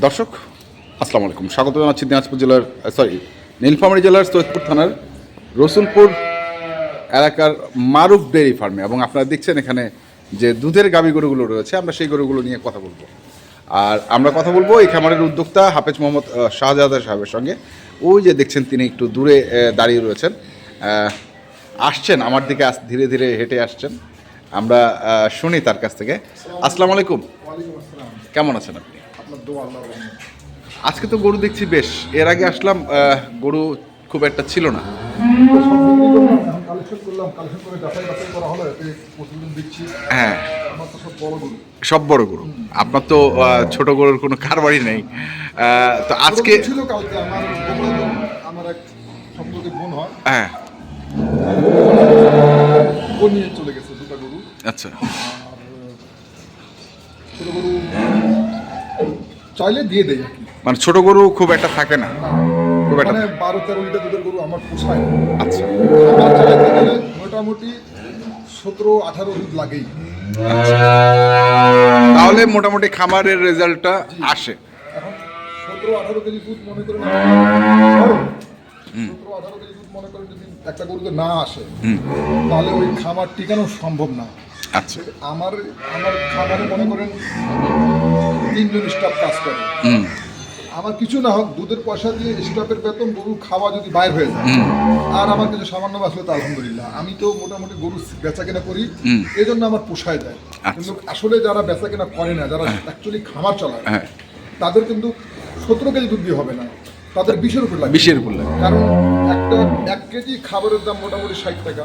দর্শক আসসালামু আলাইকুম। স্বাগত জানাচ্ছি দিনাজপুর জেলার সরি নীলফামারী জেলার সৈয়দপুর থানার রসুলপুর এলাকার মারুফ ডেয়ারি ফার্মে। এবং আপনারা দেখছেন এখানে যে দুধের গাভী গরুগুলো রয়েছে আমরা সেই গরুগুলো নিয়ে কথা বলব। আর আমরা কথা বলব এই খামারের উদ্যোক্তা হাফেজ মোহাম্মদ শাহজাদা সাহেবের সঙ্গে। ওই যে দেখছেন তিনি একটু দূরে দাঁড়িয়ে রয়েছেন। আসছেন আমার দিকে আস- ধীরে ধীরে হেঁটে আসছেন। আমরা শুনি তার কাছ থেকে। আসসালামু আলাইকুম। কেমন আছেন আপনি? আল্লাহ আজকে তো গরু দেখছি বেশ। এর আগে আসলাম গরু খুব একটা ছিল না। হ্যাঁ। সব বড় গরু। আপনার তো ছোট গরুর কোনো কারবারই নেই। তো আজকে হয়। হ্যাঁ। চলে গেছে দুটো গরু। আচ্ছা। ছোট গরু চাইলে দিয়ে দেয় মানে ছোট গরু খুব একটা থাকে না। খুব একটা মানে বারো তেরো লিটার দুধের গরু আমার পোষায় আচ্ছা। আমার চালাতে গেলে মোটামুটি সতেরো আঠারো দুধ লাগেই। তাহলে মোটামুটি খামারের রেজাল্টটা আসে। এখন সতেরো আঠারো কেজি দুধ মনে করেন সতেরো আঠারো কেজি দুধ মনে করেন যদি একটা গরুতে না আসে তাহলে ওই খামার টিকানো সম্ভব না। আচ্ছা। আমার আমার খামারে মনে করেন তিনজন স্টাফ কাজ করে। আমার কিছু না হোক দুধের পয়সা দিয়ে স্টাফের বেতন গরু খাওয়া যদি বাইর হয়ে যায় আর আমার কিছু সামান্য বাঁচলে তো আলহামদুলিল্লাহ। আমি তো মোটামুটি গরু বেচা কেনা করি। এই জন্য আমার পোষায় দেয় আচ্ছা। কিন্তু আসলে যারা বেচা কেনা করে না যারা অ্যাকচুয়ালি খামার চালায় হ্যাঁ। তাদের কিন্তু সতেরো কেজি দুধ দিয়ে হবে না। তাদের বিশের উপর লাগবে। বিশের উপর লাগে কারণ একটা এক কেজি খাবারের দাম মোটামুটি ষাট টাকা।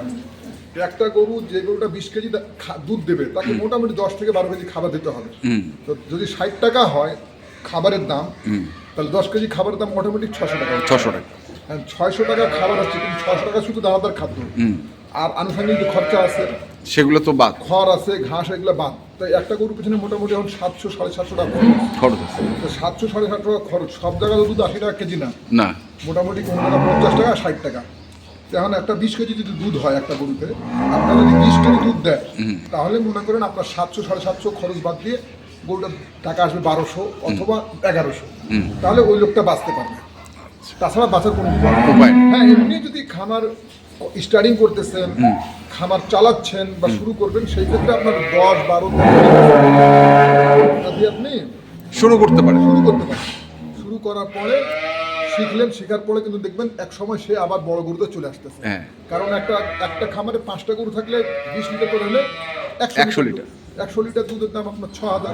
একটা গরু যে গরুটা বিশ কেজি দুধ দেবে তাকে মোটামুটি দশ থেকে বারো কেজি খাবার দিতে হবে। তো যদি ষাট টাকা হয় খাবারের দাম তাহলে দশ কেজি খাবারের দাম মোটামুটি ছশো টাকা। ছশো টাকা। হ্যাঁ, ছয়শো টাকা খাবার হচ্ছে কিন্তু ছশো টাকা শুধু দানাদার খাদ্য। আর আনুষঙ্গিক যে খরচা আছে সেগুলো তো বাদ। খড় আছে ঘাস এগুলো বাদ। তাই একটা গরুর পিছনে মোটামুটি এখন সাতশো সাড়ে সাতশো টাকা খরচ। আছে। তো সাতশো সাড়ে সাতশো টাকা খরচ। সব জায়গায় তো দুধ আশি টাকা কেজি না। না। মোটামুটি কোনো টাকা পঞ্চাশ টাকা ষাট টাকা। এখন একটা বিশ কেজি যদি দুধ হয় একটা গরুতে আপনার যদি বিশ কেজি দুধ দেয় তাহলে মনে করেন আপনার সাতশো সাড়ে সাতশো খরচ বাদ দিয়ে গরুটার টাকা আসবে বারোশো অথবা এগারোশো। তাহলে ওই লোকটা বাঁচতে পারবে। তাছাড়া বাঁচার কোনো উপায়। হ্যাঁ এমনি যদি খামার স্টার্টিং করতেছেন খামার চালাচ্ছেন বা শুরু করবেন সেই ক্ষেত্রে আপনার দশ বারো আপনি শুরু করতে পারেন। শুরু করতে পারেন। শুরু করার পরে শিখলেন শেখার পরে কিন্তু দেখবেন এক সময় সে আবার বড় গরুতে চলে আসতেছে। হ্যাঁ। কারণ একটা একটা খামারে পাঁচটা গরু থাকলে বিশ লিটার করে হলে 100 লিটার। একশো লিটার। দুধের দাম আপনার ছ হাজার।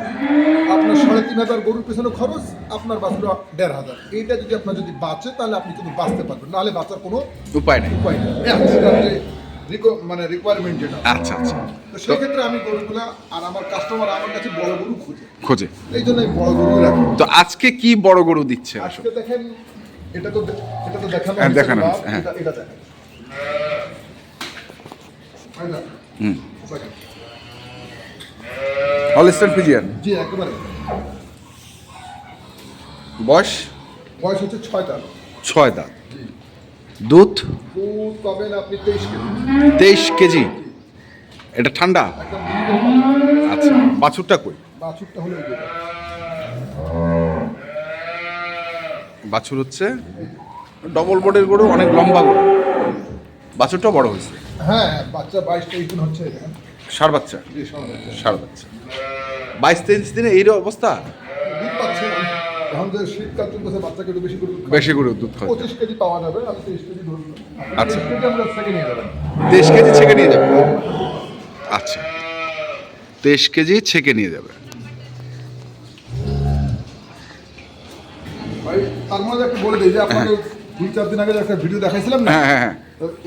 আপনার সাড়ে তিন হাজার গরুর পেছনে খরচ আপনার বাঁচলো দেড় হাজার। এইটা যদি আপনার যদি বাঁচে তাহলে আপনি কিন্তু বাঁচতে পারবেন। নাহলে বাঁচার কোনো উপায় নেই। উপায় নেই। মানে রিকোয়ারমেন্ট যেটা। আচ্ছা আচ্ছা। তো সেক্ষেত্রে আমি গরুগুলা আর আমার কাস্টমার আমার কাছে বড় গরু খুঁজে। খোঁজে। এই জন্য বড় গরু রাখি। তো আজকে কি বড় গরু দিচ্ছে আজকে দেখেন এটা তো এটা তো দেখানো হ্যাঁ, দেখানো হ্যাঁ। এটা? হুম। ফিজিয়ান জি একেবারে। বয়স? বয়স হচ্ছে ছয়টা। ছয় দাঁত দুধ? দুধ পাবেন আপনি তেইশ কেজি। তেইশ কেজি। এটা ঠান্ডা? আচ্ছা বাছুরটা কই? বাছুরটা হলো এই যেটা। বাছুর হচ্ছে ডবল বোর্ডের গরু অনেক লম্বা গরু। বাছুরটাও বড় হয়েছে। হ্যাঁ বাচ্চা বাইশ তেইশ দিন হচ্ছে সার বাচ্চা। সার বাচ্চা। বাইশ তেইশ দিনে এই অবস্থা। এখন যে শীতকাল চলতেছে বাচ্চাকে একটু বেশি করে দুধ বেশি করে দুধ খাওয়া পঁচিশ কেজি পাওয়া যাবে আমি তেইশ কেজি ধরবো আচ্ছা। তেইশ কেজি আমরা সেকেন্ড নিয়ে যাবেন তেইশ কেজি ছেঁকে নিয়ে যাবে। আচ্ছা। তেইশ কেজি ছেঁকে নিয়ে যাবে। তার মধ্যে একটা বলে দিই যে আপনাকে দুই চার দিন আগে একটা ভিডিও দেখাইছিলাম না হ্যাঁ হ্যাঁ হ্যাঁ।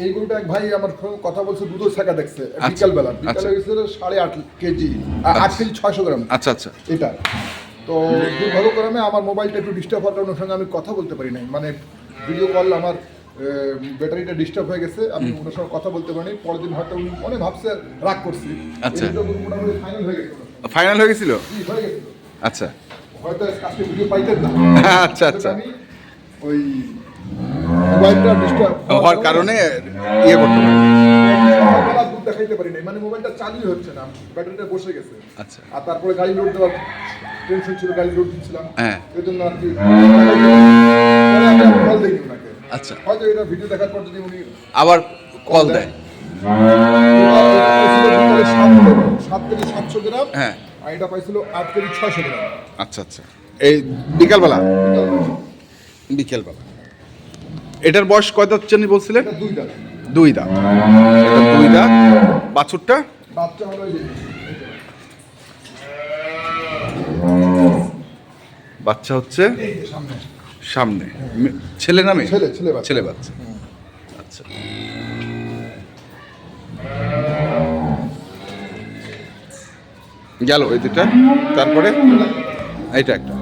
এই গরুটা এক ভাই আমার কথা বলছে দুধের শাখা দেখছে। আচ্ছা, বিকালবেলা। আচ্ছা। বিকালে হয়েছিল সাড়ে আট কেজি আট কেজি ছয়শো গ্রাম। আচ্ছা আচ্ছা। এটা। তো দুর্ভাগ্যক্রমে আমার মোবাইলটা একটু ডিস্টার্ব হওয়ার কারণে ওর সঙ্গে আমি কথা বলতে পারি নাই। মানে ভিডিও কল আমার ব্যাটারিটা ডিস্টার্ব হয়ে গেছে আমি ওনার সঙ্গে কথা বলতে পারিনি। পরের দিন হয়তো উনি মনে ভাবছে রাগ করছি। আচ্ছা। ফাইনাল হয়ে গেছে। ফাইনাল হয়ে গেছিল? জি, হয়ে গেছিল। আচ্ছা। হয়তো আজকে ভিডিও পাইতেন না। আচ্ছা, আচ্ছা। ওই মোবাইলটা ডিস্টার্ব হওয়ার কারণে ইয়ে করতে পারে দুধ দেখাইতে পারি নাই মানে মোবাইলটা চালুই হচ্ছে না ব্যাটারিটা বসে গেছে। আচ্ছা। আর তারপরে গাড়ি লোড দেওয়ার টেনশন ছিল গাড়ি লোড দিচ্ছিলাম। হ্যাঁ। এই জন্য আর কি পরে আমি আর কল দিই ওনাকে। আচ্ছা। হয়তো এটা ভিডিও দেখার পর যদি উনি আবার কল দেয়। সাত কেজি সাতশো গ্রাম? হ্যাঁ। আর এটা পাইছিল আট কেজি ছয়শো গ্রাম। আচ্ছা আচ্ছা। এই বিকালবেলা? বিকেলবেলা। এটার বয়স কত হচ্ছে নি বলছিলেন? এটা দুই দাম দুই দাঁত। এটা দুই দাঁত। বাছুরটা? বাচ্চা হলো এই বাচ্চা হচ্ছে সামনে। ছেলে না মেয়ে? ছেলে ছেলে বাচ্চা। ছেলে বাচ্চা। আচ্ছা। গেল এই দুটা তারপরে এইটা একটা।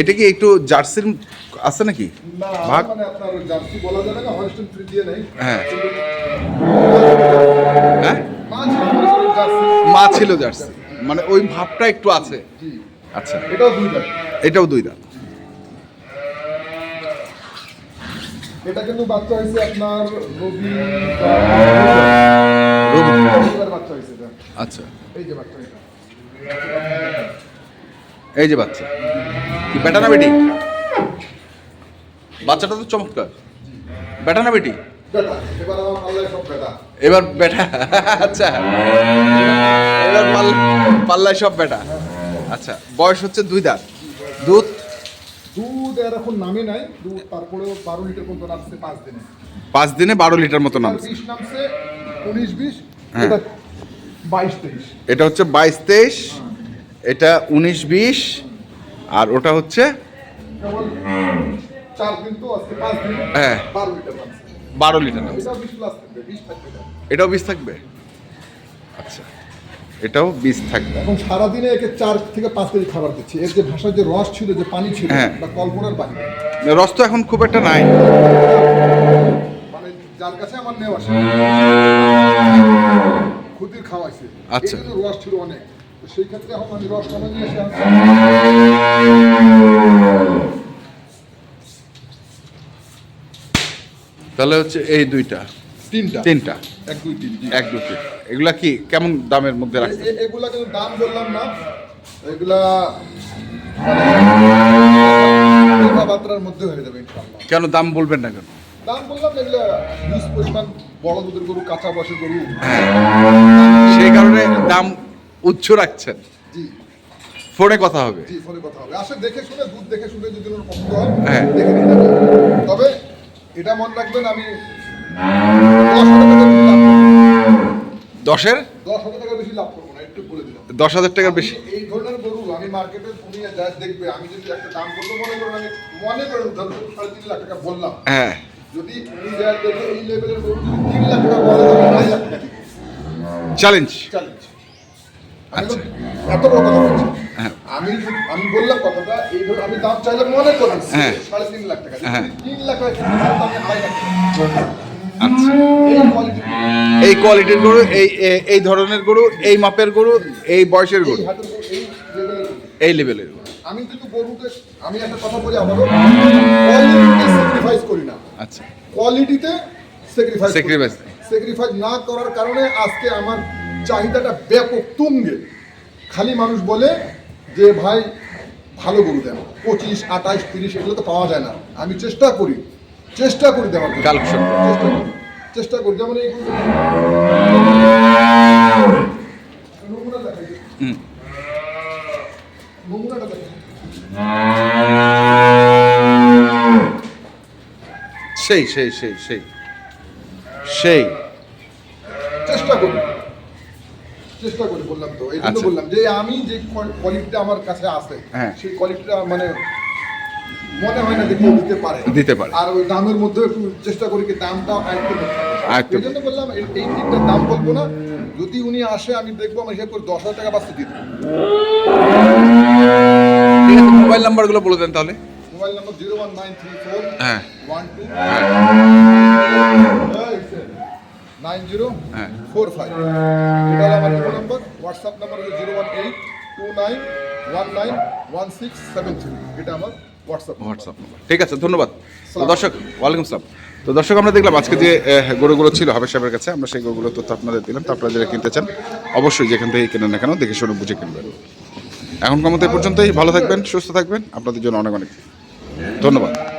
এটা কি একটু জার্সির আছে নাকি? ভাগ? মানে আপনার ওই জার্সি বলা যাবে না হলস্টেন হ্যাঁ। হ্যাঁ? মা ছিল জার্সি। মানে ওই ভাবটা একটু আছে। আচ্ছা। এটাও দুই দাম এটাও দুই দাঁত। এটা কিন্তু বাচ্চা হয়েছে আপনার রবি রবি। আচ্ছা। এই যে বাচ্চা এই যে বাচ্চা। কি বেটা না বেটি? বাচ্চাটা তো চমৎকার। বেটা না বেটি? এবার বেটা। আচ্ছা। এবার পাল্লায় সব বেটা। আচ্ছা বয়স হচ্ছে দুই দাঁত। দুধ? দুধ এর এখন নামে নাই দুধ তারপরেও বারো লিটার পর্যন্ত নামছে পাঁচ দিনে। পাঁচ দিনে বারো লিটার মতো আর নামছে। বিশ নামছে উনিশ বিশ। হ্যাঁ। এটা হচ্ছে বাইশ তেইশ এটা উনিশ বিশ আর ওটা হচ্ছে হ্যাঁ। বারো লিটার এটাও বিশ থাকবে আচ্ছা এটাও বিশ থাকবে। এখন সারাদিনে একে চার থেকে পাঁচ কেজি খাবার দিচ্ছি। এর যে ভাষার যে রস ছিল যে পানি ছিল হ্যাঁ। বা কল্পনার বাইরে রস তো এখন খুব একটা নাই। মানে যার কাছে আমার নেওয়া খুদির খাওয়াইছে আচ্ছা। রস ছিল অনেক। সেই ক্ষেত্রে এখন আমি রস কমে নিয়ে এসে তাহলে হচ্ছে এই দুইটা। তিনটা। তিনটা। এক দুই তিন এক দুই তিন। এগুলা কি কেমন দামের মধ্যে রাখছে এগুলা কিন্তু দাম বললাম না। এগুলা কথাবার্তার মধ্যে হয়ে যাবে কেন দাম বলবেন না কেন? দাম বললাম না এগুলা পরিমাণ বড় দুধের গরু কাঁচা বয়সের গরু। সেই কারণে দাম উচ্চ রাখছেন। জি। ফোনে কথা হবে। জি ফোনে কথা হবে। আসে দেখে শুনে দুধ দেখে শুনে যদি ওর পছন্দ হয় হ্যাঁ। দেখে নিতে তবে এটা মনে রাখবেন আমি টাকা করব। দশের? দশ হাজার টাকা বেশি লাভ করব না একটু বলে দিলাম। দশ হাজার টাকার বেশি। এই ধরনের গরু আমি মার্কেটে তুমি যা দেখবে আমি যদি একটা দাম বলব মনে করেন আমি মনে করেন ধরুন সাড়ে তিন লাখ টাকা বললাম। হ্যাঁ। যদি এই লেভেলের তিন লাখ টাকা আড়াই লাখ টাকা। চ্যালেঞ্জ চ্যালেঞ্জ আমি আচ্ছা। এত বড় কথা বলছি। হ্যাঁ। আমি আমি বললাম কথাটা এই ধর আমি দাম চাইলে মনে করেন হ্যাঁ। সাড়ে তিন লাখ টাকা। হ্যাঁ। তিন লাখ টাকা কিনতে আড়াই লাখ টাকা আচ্ছা। এই কোয়ালিটির গরু। এই এই ধরনের গরু এই মাপের গরু এই বয়সের গরু। এই লেভেলের আমি কিন্তু গরুকে আমি একটা কথা বলি স্যাক্রিফাইস করি না। আচ্ছা। কোয়ালিটিতে স্যাক্রিফাইস Sacrifice। স্যাক্রিফাইস না করার কারণে আজকে আমার চাহিদাটা ব্যাপক তুঙ্গে। খালি মানুষ বলে যে ভাই ভালো গরু দেন। পঁচিশ আঠাইশ তিরিশ এগুলো তো পাওয়া যায় না। আমি চেষ্টা করি। চেষ্টা করি দেওয়ার জন্য। চেষ্টা করি। চেষ্টা করি। যেমন এই নমুনা দেখাই হুম। নমুনাটা দেখাই সেই সেই সেই সেই। সেই। চেষ্টা করি। চেষ্টা করি বললাম তো। এই জন্য আচ্ছা। বললাম যে আমি যে কোয়ালিটিটা আমার কাছে আছে হ্যাঁ। সেই কোয়ালিটিটা মানে মনে হয় না যে কেউ দিতে পারে। দিতে পারে। আর ওই দামের মধ্যে একটু চেষ্টা করি কি দামটা আয়ত্ত আয়ত্ত এই জন্য বললাম এই তিনটার দাম বলব না। যদি উনি আসে আমি দেখব আমি হিসাব করে দশ হাজার টাকা বাঁচতে আছে মোবাইল নাম্বারগুলো বলে দেন তাহলে। Mobile number zero one nine three four হ্যাঁ। ওয়ান টু হ্যাঁ নাইন জিরো। Four five. এটা হলো আমার ফোন নাম্বার হোয়াটসঅ্যাপ নাম্বার হলো zero one eight two nine one nine one six seven three. এটা আমার হোয়াটসঅ্যাপ হোয়াটসঅ্যাপ নাম্বার। ঠিক আছে ধন্যবাদ। দর্শক ওয়ালাইকুম আসসালাম তো দর্শক আমরা দেখলাম আজকে যে গরুগুলো ছিল হাবের সাহেবের কাছে আমরা সেই গরুগুলো তথ্য আপনাদের দিলাম। তো আপনারা যারা কিনতে চান অবশ্যই যেখান থেকে কেনেন না কেন দেখে শুনে বুঝে কিনবেন। এখনকার মতো এই পর্যন্তই। ভালো থাকবেন সুস্থ থাকবেন। আপনাদের জন্য অনেক অনেক ধন্যবাদ।